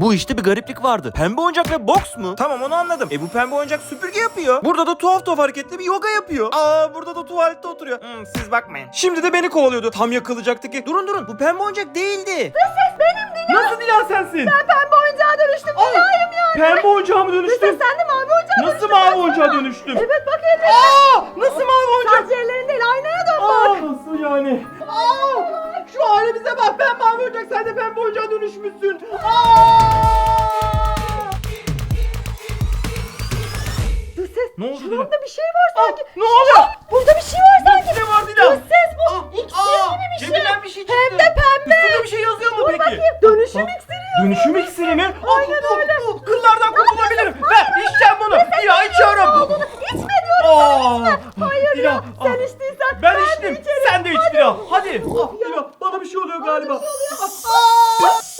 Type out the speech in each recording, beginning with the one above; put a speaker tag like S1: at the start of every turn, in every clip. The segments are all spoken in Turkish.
S1: Bu işte bir gariplik vardı. Pembe oyuncak ve boks mu? Tamam onu anladım. E bu pembe oyuncak süpürge yapıyor. Burada da tuhaf tuhaf hareketli bir yoga yapıyor. Aa burada da tuvalette oturuyor. Hmm, siz bakmayın. Şimdi de beni kovalıyordu. Tam yakalayacaktı ki. Durun durun bu pembe oyuncak değildi.
S2: Nasıl Dilan sensin?
S3: Ben pembe oyuncağa dönüştüm. Dilayım yani.
S2: Pembe oyuncağa mı dönüştün?
S3: Sen de mavi oyuncağa
S2: Nasıl mavi oyuncağa dönüştüm?
S3: Evet bak ellerine.
S2: Aa! Ne oluyor?
S3: Burada bir şey var sanki.
S2: Ne var Dilan?
S3: Dur ses bu.
S2: Aa,
S3: İksir
S2: aa,
S3: gibi bir şey.
S2: cebinden bir şey çıktı.
S3: Hem de pembe.
S2: Üstünde bir şey yazıyor mu
S3: Dur
S2: peki?
S3: bakayım. Dönüşüm
S2: Bak,
S3: iksiri yazıyor.
S2: Dönüşüm iksiri mi?
S3: Aynen
S2: Oh, oh,
S3: öyle.
S2: oh, Kıllardan kurtulabilirim. Ben içeceğim bunu. Dila içiyorum.
S3: İçme diyorum
S2: Aa,
S3: sana içme. Hayır
S2: Dila,
S3: ya. Sen içtiysen
S2: Ben
S3: de
S2: içtim.
S3: içerim.
S2: Sen de iç Dila. Hadi. Dila bana bir şey oluyor galiba.
S3: Aa, dönüştüm.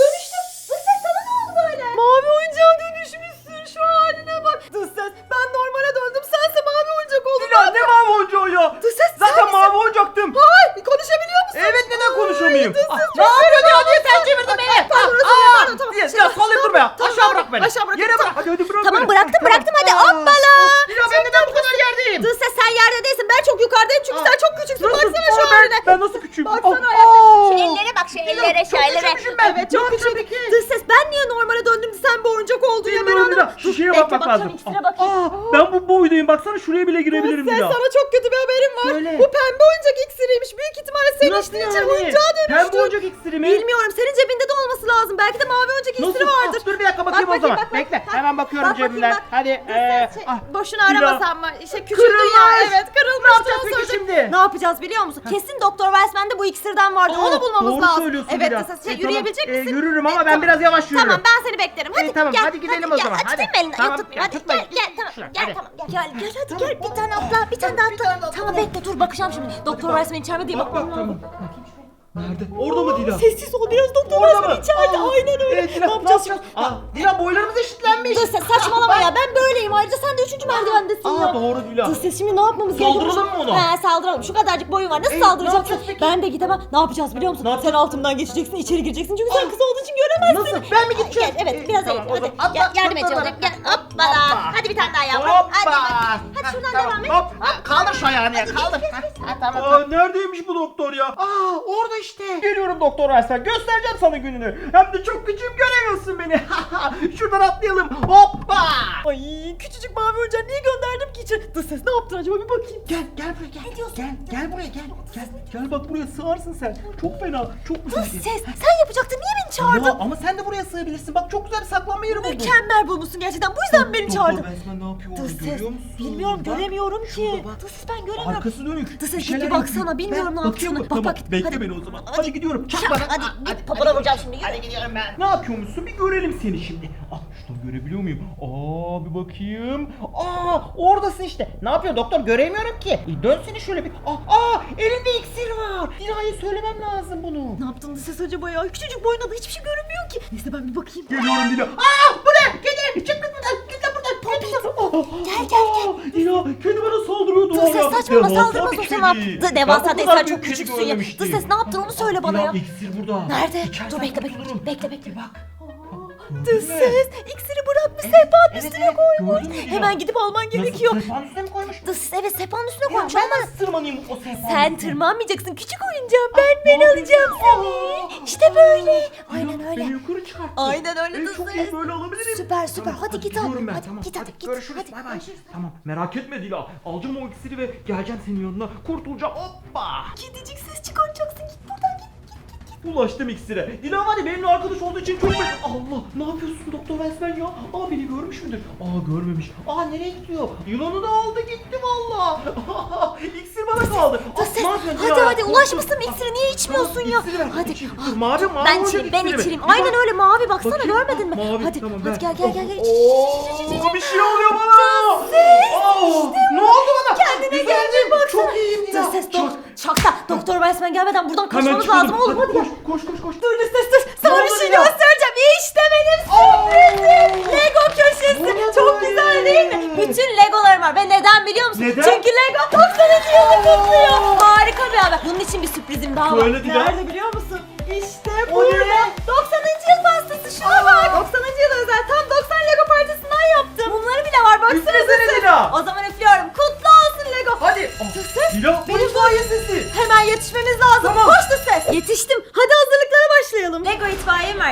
S3: Oyuncak oldun
S2: ya ben Bilmiyorum
S3: anlamadım.
S2: Şu şeye
S3: bekle,
S2: bakmak
S3: bakacağım,
S2: lazım.
S3: iksire
S2: Ah,
S3: bakayım.
S2: aa, ben bu boydayım. Baksana şuraya bile girebilirim
S3: Sen
S2: Dila.
S3: sana çok kötü bir haberim var.
S2: Söyle.
S3: Bu pembe oyuncak iksiriymiş. Büyük ihtimalle senin
S2: Nasıl
S3: içtiğin için
S2: yani?
S3: oyuncağa dönüştü.
S2: Pembe oyuncak iksiri mi?
S3: Bilmiyorum senin cebinde de olması lazım. Belki de mavi oyuncak iksiri
S2: Nasıl?
S3: vardır.
S2: Ah, dur bir dakika bakayım
S3: Bak
S2: o zaman.
S3: bakayım, bak, bak.
S2: Bekle.
S3: Ha,
S2: Hemen bakıyorum
S3: bak bakayım,
S2: cebimden.
S3: bak.
S2: Hadi. Ee,
S3: sen- şey,
S2: ah,
S3: boşuna aramasan mı? Şey küçüldün ya.
S2: Kırılmış.
S3: Evet kırılmış.
S2: Ne yapacağız peki şimdi?
S3: Ne yapacağız biliyor musun? Kesin Doktor Weissman'de bu iksirden vardı.
S2: Aa,
S3: Onu bulmamız
S2: doğru
S3: lazım.
S2: söylüyorsun
S3: Evet esas- şey,
S2: E,
S3: yürüyebilecek
S2: tamam. E,
S3: misin?
S2: yürürüm ama
S3: E,
S2: ben
S3: tamam.
S2: biraz yavaş yürürüm.
S3: Tamam ben seni beklerim. Hadi
S2: E, tamam,
S3: gel.
S2: hadi gidelim o zaman,
S3: Hadi,
S2: hadi.
S3: tutayım elini.
S2: Tamam, ya,
S3: Hadi
S2: tutmayın.
S3: gel gel tamam. Gel tamam. Gel gel gel hadi gel. Bir tane atla. Bir tane daha atla. Tamam bekle dur bakacağım şimdi. Doktor Weissman içeride değil.
S2: Bak bak tamam. Nerede? Orada mı Dila?
S3: Sessiz ol biraz doktor
S2: Orada mı?
S3: içeride.
S2: Aa,
S3: Aynen öyle.
S2: Evet, Dila,
S3: ne yapacağız şimdi?
S2: Aa, Dila boylarımız eşitlenmiş.
S3: Dur sen saçmalama ya ben böyleyim ayrıca sen de üçüncü merdivendesin
S2: Aa,
S3: ya.
S2: doğru Dila.
S3: Dur ses şimdi ne yapmamız gerekiyor?
S2: Saldıralım mı ona?
S3: He saldıralım şu kadarcık boyun var nasıl
S2: Ee, ne
S3: saldıracaksın?
S2: yapacağız peki?
S3: Ben de gidemem. Ne yapacağız biliyor musun?
S2: Ne
S3: sen
S2: yapacağız?
S3: altımdan geçeceksin içeri gireceksin çünkü sen kız olduğu için göremezsin.
S2: Nasıl? Ben mi gideceğim?
S3: Gel, evet
S2: Ee,
S3: biraz
S2: tamam, o
S3: Hadi.
S2: Atla,
S3: yardım edeceğim.
S2: atla.
S3: Gel hoppala.
S2: Hoppa.
S3: Hadi bir tane daha yavrum. Hadi bak. Hadi şuradan
S2: Tamam,
S3: devam et.
S2: Hop. Ha, Kaldır şu ayağını ya kaldır. Ha, tamam. Aa, neredeymiş bu doktor ya? Aa orada işte. Geliyorum doktor Arslan. Göstereceğim sana gününü. Hem de çok küçüğüm göremiyorsun beni. Şuradan atlayalım. Hoppa.
S3: Ay küçücük mavi oyuncağı niye gönderdim ki içeri? Dur ses ne yaptın acaba bir bakayım.
S2: Gel gel buraya gel. Gel gel buraya gel. Gel gel bak buraya sığarsın sen. Çok fena. Çok güzel.
S3: ses sen yapacaktın niye beni çağırdın?
S2: Ya, ama sen de buraya sığabilirsin. Bak çok güzel bir saklanma yeri buldum.
S3: Mükemmel bulmuşsun gerçekten bu yüzden beni çağırdın.
S2: Doktor Resmen ne yapıyor
S3: Dur
S2: orada
S3: ses.
S2: görüyor musun?
S3: Bilmiyorum
S2: Bak,
S3: göremiyorum ki.
S2: şurada bak.
S3: Ses ben göremiyorum.
S2: Arkası dönük.
S3: Ses,
S2: Bir şeyler
S3: git bir baksana,
S2: yapıyor.
S3: bilmiyorum
S2: Ben
S3: ne
S2: bakayım
S3: yaptığını.
S2: mı?
S3: Bak,
S2: Tamam,
S3: bak,
S2: bekle
S3: hadi.
S2: beni o zaman.
S3: Hadi.
S2: Hadi, gidiyorum. Çak bana.
S3: hadi,
S2: Aa,
S3: git popona vuracağım şimdi, yürü.
S2: Hadi gidiyorum ben. Ne yapıyormuşsun? Bir görelim seni şimdi. Ah şuradan görebiliyor muyum? Aa bir bakayım. Aa oradasın işte. Ne yapıyor doktor? Göremiyorum ki. E, dönsene şöyle bir. Aa, aa elinde iksir var. Dila'ya söylemem lazım bunu.
S3: Ne yaptın ses acaba ya? Küçücük boyunda da hiçbir şey görünmüyor ki. Neyse ben bir bakayım.
S2: Geliyorum Dila. Aa bu ne? Kedi çık lan buradan.
S3: Gel, gel, gel.
S2: Dila kedi bana saldırıyordu var
S3: ses
S2: ya.
S3: saçmalama saldırmaz o
S2: kedi.
S3: Dı- Devasa
S2: büyük
S3: çok küçüksün ya. Dur ses ne yaptın onu söyle bana ya.
S2: iksir burada.
S3: Nerede? Dur bekle bekle.
S2: kurtulurum.
S3: Bekle bekle.
S2: Bak.
S3: Dur
S2: Gördün mü?
S3: ses iksiri bırakmış sehpanın
S2: Evet,
S3: üstüne
S2: evet.
S3: koymuş.
S2: Gördün mü Dila?
S3: Hemen gidip alman gerekiyor.
S2: Nasıl? Sehpanın üstüne mi koymuş?
S3: Dur ses evet sehpanın üstüne
S2: Ya
S3: koymuş.
S2: ben
S3: Olmaz.
S2: nasıl tırmanayım o sehpanın
S3: Sen
S2: üstüne?
S3: tırmanmayacaksın küçük oyuncağım ben
S2: ne
S3: ben alacağım seni.
S2: Aa,
S3: İşte böyle.
S2: Dila,
S3: Aynen
S2: Beni
S3: öyle.
S2: yukarı çıkarttı.
S3: Aynen öyle,
S2: Evet,
S3: dur
S2: çok iyi böyle alabilirim.
S3: Süper, süper. Hadi git
S2: gidiyorum ben.
S3: Hadi
S2: tamam.
S3: git, hadi git.
S2: Görüşürüz.
S3: Hadi,
S2: bay bay.
S3: görüşürüz.
S2: Tamam merak etme Dila. Alacağım o iksiri ve geleceğim senin yanına. Kurtulacağım. Hoppa.
S3: Kedicik ses çıkaracaksın git buradan git.
S2: Ulaştım iksire. Dila var ya benimle arkadaş olduğu için çok memnun. Allah ne yapıyorsun doktor Resmen ya? Aa beni görmüş müdür? Aa görmemiş. Aa nereye gidiyor? Yılanı da aldı gitti valla. İksir bana kaldı. Aa,
S3: ses.
S2: ne yapıyorsun
S3: Hadi
S2: Dila?
S3: hadi ulaşmışsın iksiri niye içmiyorsun ya?
S2: İksiri ver.
S3: Hadi.
S2: İçeyim. Dur, mavi mavi
S3: Ben
S2: olacak
S3: içireyim ben
S2: iksiri bak.
S3: Aynen öyle mavi baksana
S2: Bakayım.
S3: görmedin mi?
S2: Mavi,
S3: hadi
S2: tamam,
S3: hadi gel gel gel. gel.
S2: Oo, bir şey oluyor bana. Aa, ne oldu bana?
S3: Kendine
S2: Güzeldim.
S3: geldin baksana.
S2: Çok iyiyim Dila.
S3: Dur ses
S2: Çok-
S3: Şakta doktor Weissman gelmeden buradan kaçmamız lazım oğlum hadi gel.
S2: Koş koş koş.
S3: Dur dur dur dur. Sana bir şey
S2: ya?
S3: göstereceğim. İşte benim sürprizim. Lego köşesi. Çok güzel değil mi? Bütün Legolarım var ve neden biliyor musun?
S2: Neden?
S3: Çünkü Lego 90. yılını kutluyor. Harika bir haber. Bunun için bir sürprizim daha var.
S2: Söyle Dilan.
S3: Nerede biliyor musun? İşte
S2: O ne? burada.
S3: 90. yıl pastası şuna Aa. bak. 90. yıl özel tam 90 Lego parçasından yaptım. Bunları bile var baksana. Üflesene Dila. O zaman üflüyorum. Ses ses.
S2: Benim bu ayı sesi.
S3: Hemen yetişmemiz lazım. Tamam. Koş ses. Yetiştim. Hadi hazır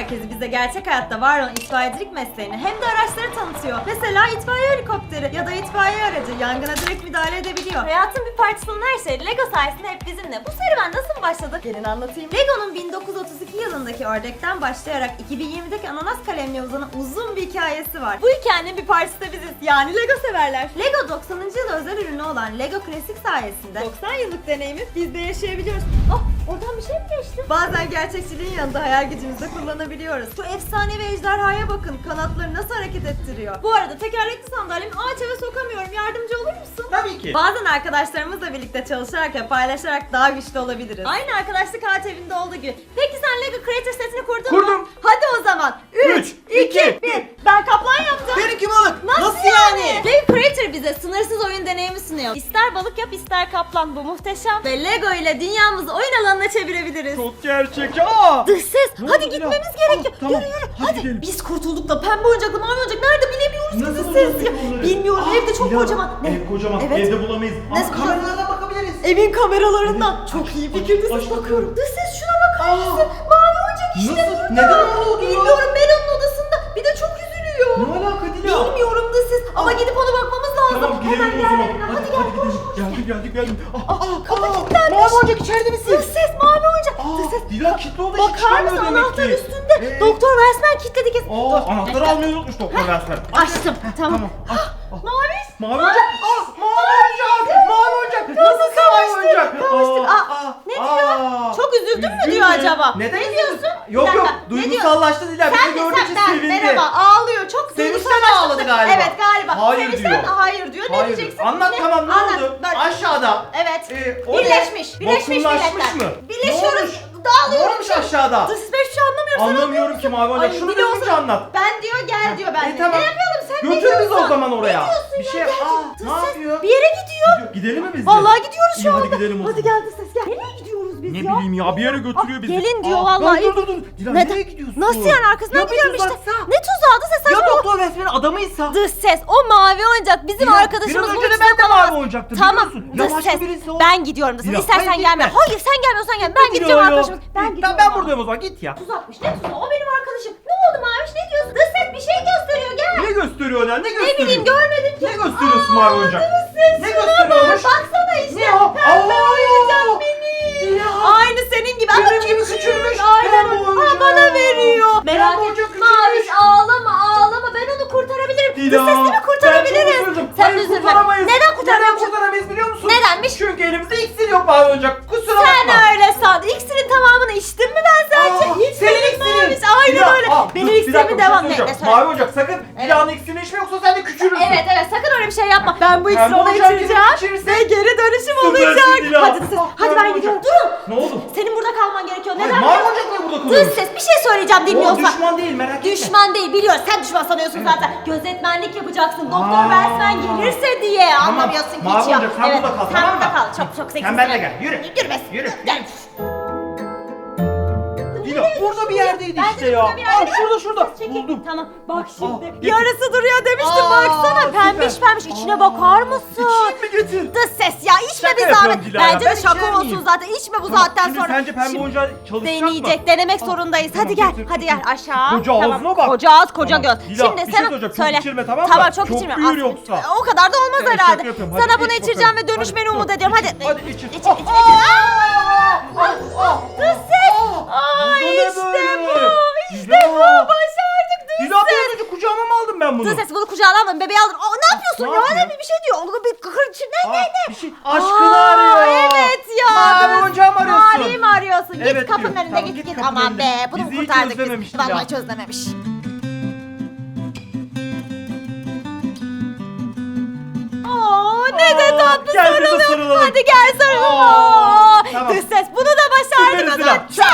S3: merkezi bize gerçek hayatta var olan itfaiyecilik mesleğini hem de araçları tanıtıyor. Mesela itfaiye helikopteri ya da itfaiye aracı yangına direkt müdahale edebiliyor. Hayatın bir parçasının her şeyi Lego sayesinde hep bizimle. Bu serüven nasıl başladı? Gelin anlatayım. Lego'nun 1932 yılındaki ördekten başlayarak 2020'deki ananas kalemine uzanan uzun bir hikayesi var. Bu hikayenin bir parçası da biziz. Yani Lego severler. Lego 90. yıl özel ürünü olan Lego Klasik sayesinde 90 yıllık deneyimi biz de yaşayabiliyoruz. Oh oradan bir şey mi geçti? Bazen gerçekçiliğin yanında hayal gücümüzü de kullanabiliyoruz. Bu efsanevi ejderhaya bakın kanatları nasıl hareket ettiriyor. Bu arada tekerlekli sandalyemi ağaç eve sokamıyorum. Yardımcı olur musun?
S2: Tabii ki.
S3: Bazen arkadaşlarımızla birlikte çalışarak ve paylaşarak daha güçlü olabiliriz. Aynı arkadaşlık ağaç evinde olduğu gibi. Peki sen Lego Creator setini kurdun mu?
S1: Kurdum.
S3: Hadi o zaman. 3,
S1: Üç,
S3: 2,
S1: iki,
S3: 1. Ben kaplan yaptım.
S1: Benimki balık.
S3: Nasıl, yani? Lego Creator bize sınırsız oyun sunuyor. İster balık yap ister kaplan bu muhteşem. Ve Lego ile dünyamızı oyun alanına çevirebiliriz.
S1: Çok gerçekçi. Aa!
S3: Dış ses.
S2: Ne
S3: Hadi
S2: oldu
S3: gitmemiz
S2: Dila?
S3: gerekiyor.
S2: Ah, tamam.
S3: Yürü yürü.
S2: Hadi
S3: Hadi.
S2: gidelim.
S3: Biz kurtulduk da pembe oyuncaklı mavi oyuncak nerede bilemiyoruz ki
S2: Nasıl
S3: dış ses
S2: bulacağız
S3: ya.
S2: onları?
S3: Bilmiyorum
S2: Ah,
S3: evde çok
S2: Dila,
S3: kocaman.
S2: Ev kocaman.
S3: Evet.
S2: Evde bulamayız.
S3: Nasıl
S2: Ama kameralardan bakabiliriz.
S3: Evin kameralarından. Çok iyi
S2: aç,
S3: fikir dış
S2: aç
S3: ses
S2: bakalım.
S3: bakıyorum. Dış ses şuna bakar
S2: Aa.
S3: mısın? Mavi oyuncak işte
S2: Nasıl?
S3: burada.
S2: Neden öyle oldu ya?
S3: Bilmiyorum Melon'un odasında. Bir de çok üzülüyor.
S2: Ne alaka Dila?
S3: Bilmiyorum dış ses ama gidip bakmamız lazım.
S2: Tamam gidelim
S3: Hemen
S2: o zaman.
S3: gel.
S2: Hadi,
S3: Hadi gel koş.
S2: gidelim. Geldik geldik geldik.
S3: Aa, kapı
S2: aa,
S3: kilitlenmiş.
S2: Mavi oyuncak içeride misin?
S3: Dış ses mavi oyuncak.
S2: Aa,
S3: Dış ses.
S2: Dila kilitli oldu. hiç
S3: Bakar
S2: çıkamıyor
S3: mısın
S2: demek
S3: anahtar
S2: ki.
S3: üstünde.
S2: Ee,
S3: Doktor resmen kilitledi kesin.
S2: Aa,
S3: Dur,
S2: anahtarı almayı unutmuş doktor Versler.
S3: Açtım. Tamam.
S2: Aç, al.
S3: Mavi.
S2: Oyuncak. Aa, mavi oyuncak. Mavi oyuncak. Nasıl mavi
S3: kavuştuk,
S2: oyuncak?
S3: kavuştuk.
S2: Aa,
S3: Aa,
S2: aa,
S3: ne
S2: aa.
S3: Çok üzüldün mü
S2: Üzgün
S3: diyor
S2: mü?
S3: acaba?
S2: Neden
S3: Ne
S2: üzüldün?
S3: diyorsun? Bir
S2: Yok
S3: dakika,
S2: yok.
S3: ne diyor?
S2: Duygusallaştı Dila.
S3: De
S2: gördükçe sevindi.
S3: merhaba ağlıyor çok
S2: Sevinçten ağladı galiba.
S3: Evet galiba.
S2: Hayır diyor.
S3: de hayır diyor. Ne
S2: Hayır.
S3: diyeceksin?
S2: Anlat tamam ne
S3: Anlat.
S2: oldu?
S3: Bak,
S2: Aşağıda.
S3: Evet.
S2: Ee, o ne?
S3: Birleşmiş. Birleşmiş
S2: Vakumlaşmış
S3: milletler.
S2: mı?
S3: Birleşiyoruz.
S2: Ne olmuş? Ne
S3: Dağılıyoruz.
S2: olmuş aşağıda?
S3: Ses ben hiçbir şey anlamıyorum. Sen
S2: Anlamıyorum ki mavi.
S3: Ay,
S2: Şunu
S3: biliyorsun.
S2: düzgünce anlat.
S3: Ben diyor gel diyor ben.
S2: E, tamam.
S3: Ne yapalım sen ne
S2: Götür bizi
S3: diyorsun?
S2: o zaman oraya.
S3: Ne diyorsun
S2: Bir
S3: ya?
S2: şey.
S3: Gel.
S2: Aa, ne yapıyor?
S3: Bir yere gidiyor.
S2: Gidelim mi biz de?
S3: Vallahi gidiyoruz
S2: İyi,
S3: şu
S2: hadi
S3: anda.
S2: gidelim o
S3: Hadi
S2: zaman.
S3: gel dış ses gel. Nereye gidiyoruz biz
S2: Ne
S3: ya?
S2: bileyim ya bir yere götürüyor
S3: Ah,
S2: bizi.
S3: gelin diyor
S2: Aa,
S3: vallahi.
S2: Dur dur dur. Dila
S3: Neden?
S2: nereye gidiyorsun?
S3: Nasıl yani arkasından
S2: Ya bir
S3: gidiyorum işte.
S2: tuzaksa?
S3: Ne tuzağı dış ses
S2: Ya
S3: saçma.
S2: doktor resmen adamıysa?
S3: Dış ses o mavi oyuncak bizim
S2: Dila,
S3: arkadaşımız bu
S2: önce de ben de mavi oyuncaktım,
S3: Tamam
S2: biliyorsun.
S3: dış
S2: Ya başka
S3: ses
S2: birisi o.
S3: ben gidiyorum dış ses. İstersen
S2: hayır,
S3: gelme.
S2: gitme.
S3: Hayır sen gelmiyorsan gelme. Ben gideceğim
S2: Dila ya.
S3: arkadaşım. Ben
S2: Tamam,
S3: gideceğim.
S2: ben buradayım o zaman git ya.
S3: Tuzakmış ne tuzağı o benim arkadaşım. Ne oldu Maviş ne diyorsun? Dış ses bir şey gösteriyor gel.
S2: Ne gösteriyor ya? Ne gösteriyor?
S3: Ne bileyim görmedim ki.
S2: Ne gösteriyorsun mavi oyuncak?
S3: Dış ses
S2: Ne
S3: şuna
S2: gösteriyormuş?
S3: bak, Baksana işte.
S2: Ne o?
S3: Pembe! Sesini
S2: ben
S3: kurtarabiliriz.
S2: çok üzüldüm.
S3: Sen
S2: Hayır,
S3: üzülme.
S2: kurtaramayız.
S3: Neden
S2: Neden
S3: kurtaramayız?
S2: kurtaramayız biliyor musun?
S3: Nedenmiş?
S2: Çünkü elimizde iksir yok mavi oyuncak. Kusura
S3: Sen
S2: bakma.
S3: öyle san. İksirin tamamını içtin mi ben sence?
S2: Aa,
S3: Hiç
S2: senin iksirin.
S3: Aynen öyle. Benim
S2: şey
S3: devam. Ne söyle?
S2: Mavi oyuncak sakın Dila'nın iksirini içme yoksa sen de küçülürsün.
S3: Evet evet sakın öyle bir şey yapma. Ben bu iksiri ona
S2: oyuncak
S3: içireceğim. Ve geri dönüşüm
S2: Süpersin
S3: olacak.
S2: Dila.
S3: Hadi.
S2: Ah,
S3: Hadi ben gidiyorum. Durun.
S2: Ne oldu?
S3: Senin burada kalman gerekiyor.
S2: Hayır,
S3: Neden?
S2: mavi oyuncak niye burada
S3: Dış
S2: kalıyor?
S3: ses bir şey söyleyeceğim
S2: O
S3: dinliyorsan.
S2: düşman değil merak etme.
S3: Düşman değil biliyoruz. Sen düşman sanıyorsun zaten. Gözetmenlik yapacaksın. Doktor
S2: Aa.
S3: Versmen gelirse diye. Anlamıyorsun ki
S2: mavi
S3: hiç ya.
S2: oyuncak, sen burada kal,
S3: sen
S2: tamam
S3: burada
S2: mı?
S3: kal. Çok çok zekisin.
S2: Sen benimle gel, yürü.
S3: Yürü be.
S2: Yürü. Dila burada bir yerdeydi
S3: Bence
S2: işte
S3: de
S2: ya.
S3: burada bir yerde.
S2: Aa şurada şurada.
S3: Çekil.
S2: Buldum.
S3: Tamam bak şimdi.
S2: getir.
S3: Yarısı duruyor demiştim
S2: Aa,
S3: baksana. Pembiş
S2: süper.
S3: pembiş. İçine bakar mısın?
S2: İçeyim mi getir?
S3: Dış ses ya içme
S2: Şaka
S3: bir
S2: yapıyorum
S3: zahmet. Bence
S2: Ben
S3: de şaka
S2: içer
S3: olsun
S2: miyim?
S3: zaten. İçme bu
S2: Tamam,
S3: saatten
S2: şimdi
S3: sonra.
S2: sence pembe
S3: Şimdi
S2: oyuncağı çalışacak mı?
S3: Deneyecek. Denemek
S2: Ah,
S3: zorundayız.
S2: tamam,
S3: Hadi gel.
S2: getir,
S3: Hadi gel aşağı.
S2: Koca ağzına bak.
S3: Koca ağız, koca
S2: Tamam.
S3: göz.
S2: Dila,
S3: Şimdi
S2: bir şey
S3: sen
S2: söyleyeceğim. Çok
S3: söyle.
S2: içirme, tamam mı?
S3: Çok,
S2: Çok
S3: içirme.
S2: büyür
S3: Az-
S2: yoksa.
S3: O kadar da olmaz
S2: Evet,
S3: herhalde.
S2: şaka.
S3: Sana bunu
S2: iç
S3: içireceğim ve dönüşmeni
S2: Hadi,
S3: umut
S2: dur.
S3: ediyorum. Hadi.
S2: Hadi iç iç.
S3: İç, Aa
S2: bu ne
S3: işte
S2: böyle?
S3: bu. İşte bu. Başardık dış
S2: Dila biraz önce kucağıma mı aldım ben bunu?
S3: Dış ses bunu kucağına aldın. Bebeği aldın. Aa, ne yapıyorsun
S2: Ne
S3: ya?
S2: yapıyor?
S3: Ne bir şey diyor. Onu bir kırç. Ne
S2: Aa,
S3: ne ne?
S2: Bir şey aşkını
S3: Aa,
S2: arıyor.
S3: Evet ya.
S2: Mavi oyuncağı mı arıyorsun?
S3: Maviyi mi arıyorsun? Git
S2: Evet
S3: kapının
S2: diyor.
S3: önünde
S2: Tamam,
S3: git
S2: git
S3: git.
S2: kapının
S3: Aman
S2: önünde.
S3: be bunu
S2: Bizi hiç
S3: kurtardık
S2: özlememiş
S3: biz.
S2: Dila.
S3: Vallahi çözlememiş. Aa ne de
S2: Aa,
S3: tatlı
S2: gel sarılalım.
S3: Hadi gel sarılalım.
S2: Aa,
S3: Aa,
S2: tamam.
S3: Dış ses bunu da başardık
S2: Süperiz
S3: o
S2: Dila.
S3: zaman. Çak.